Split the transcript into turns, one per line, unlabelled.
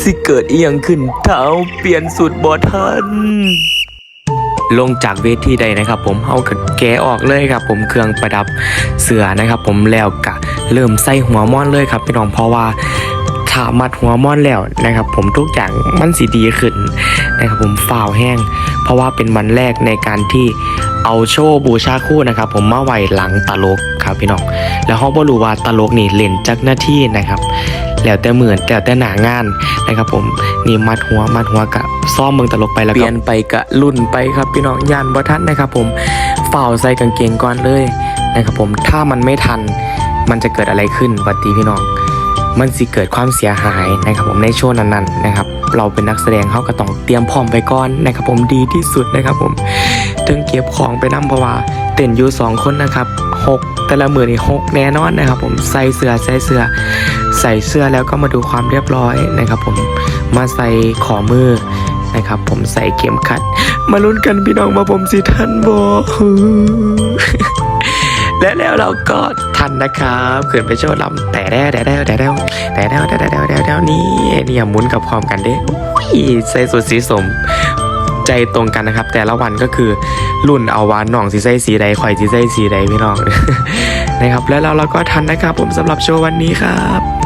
สิเกิดอีหยังขึ้นเท้าเปลี่ยนสุดบ่ทันลงจากเวทีใดนะครับ ผมเอากระแกออกเลยครับ ผมเครื่องประดับเสือนะครับ ผมแล้วกะเริ่มใส่หัวม่อนเลยครับพี่น้องเพราะว่าถ้ามัดหัวม่อนแล้วนะครับ ผมทุกอย่างมันสีดีขึ้นนะครับ ผมฝ่าวแห้ง เพราะว่าเป็นวันแรกในการที่เอาโชว์บูชาคู่นะครับ ผมมาไว้หลังตลกครับพี่น้องแล้วเขาบ่รู้ว่าตลกนี่เล่นจักหน้าที่นะครับ แล้วแต่เหมือนแต่แต่หนางานนะครับผมนี่มัดหัวมัดหัวกะซ่อมเมืองตลกไปแล้วก็เปลี่ยนไปกะรุ่นไปครับพี่น้องยานบ่ทันนะครับผมฝ่าวใส่กางเกงก่อนเลยนะครับผมถ้ามันไม่ทันมันจะเกิดอะไรขึ้นบัดดีพี่น้อง มันสิเกิดความเสียหายนะครับผมในช่วงนั้นๆนะครับเราเป็นนักแสดงเขาก็ต้องเตรียมพร้อมไปก่อนนะครับผมดีที่สุดนะครับผมถึงเก็บของไปนํเพราะว่าเต้นอยู่สองคนนะครับ หกแต่ละมือนี่หกแน่นอนนะครับ ผมใส่เสื้อใส่เสื้อใส่เสื้อแล้วก็มาดูความเรียบร้อยนะครับ ผมมาใส่ขอมือนะครับ ผมใส่เข็มขัด มาลุ้นกันพี่น้องมาผมสิทันบอและแล้วเราก็ทันนะครับขึ้นไปโชว์ลำแต่แด้แต่แด้แต่แด้แต่แด้แต่แด้แต่แด้แต่แด้นี่เนี่ยหมุนกับพร้อมกันเด้ใส่สุดสีสม ใจตรงกันนะครับ แต่ละวันก็คือรุ่นเอาวานหน่องสีใส่สีใดข่อยสีใสสีใดพี่น้องนะครับ แล้วเราเราก็ทันนะครับ ผมสำหรับโชว์วันนี้ครับ